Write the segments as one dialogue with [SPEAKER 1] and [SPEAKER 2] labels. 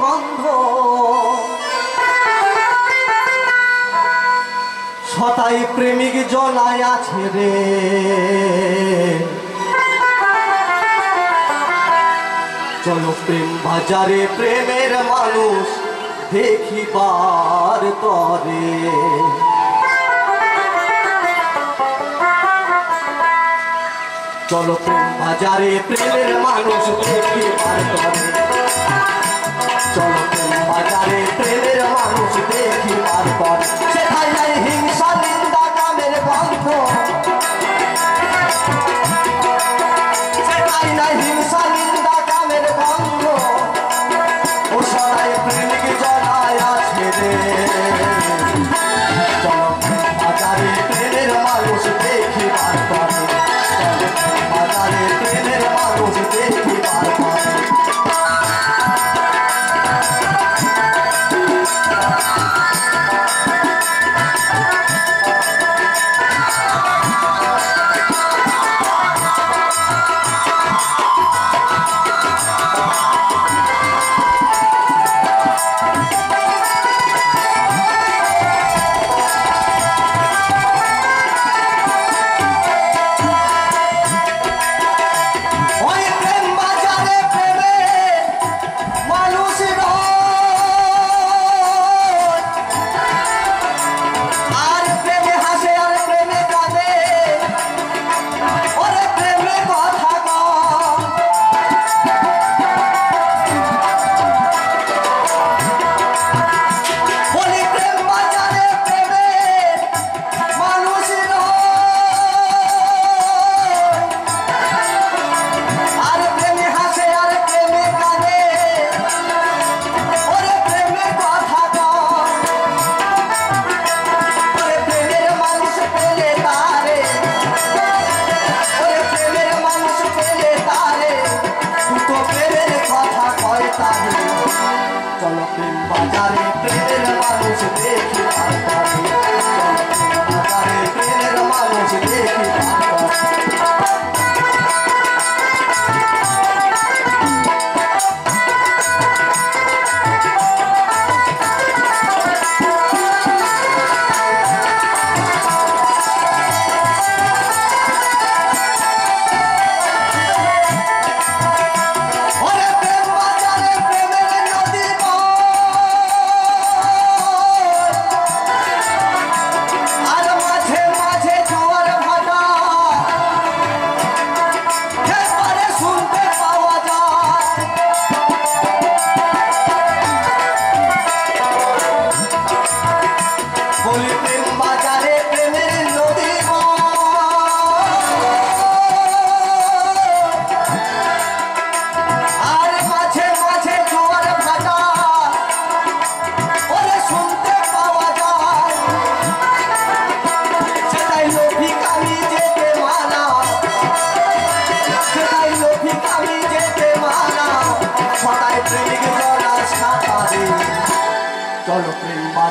[SPEAKER 1] গন্ধ। সতাই প্রেমিক জলায় আছে রে। চলো প্রেম বাজারে, প্রেমের মানুষ দেখি দেখিবার তরে। চলো প্রেম বাজারে, প্রেমের মানুষ দেখি দেখিবার তরে। Thank you. बाजारे प्रेम रमालो से देखी 我。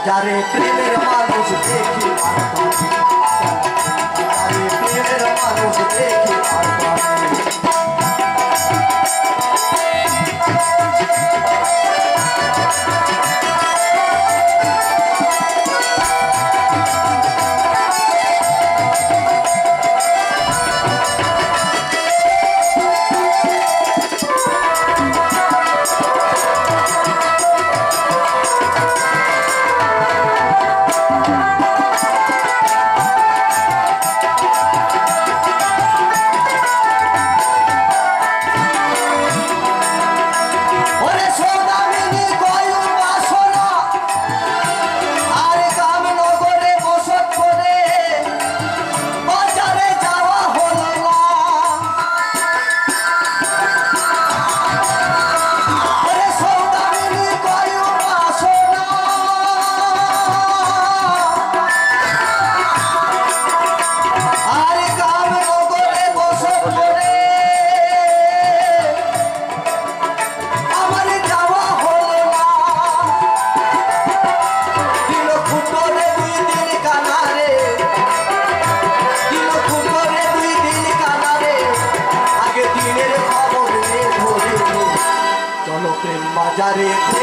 [SPEAKER 1] যারে প্রেমের মানুষ দেখি Jari. Jari.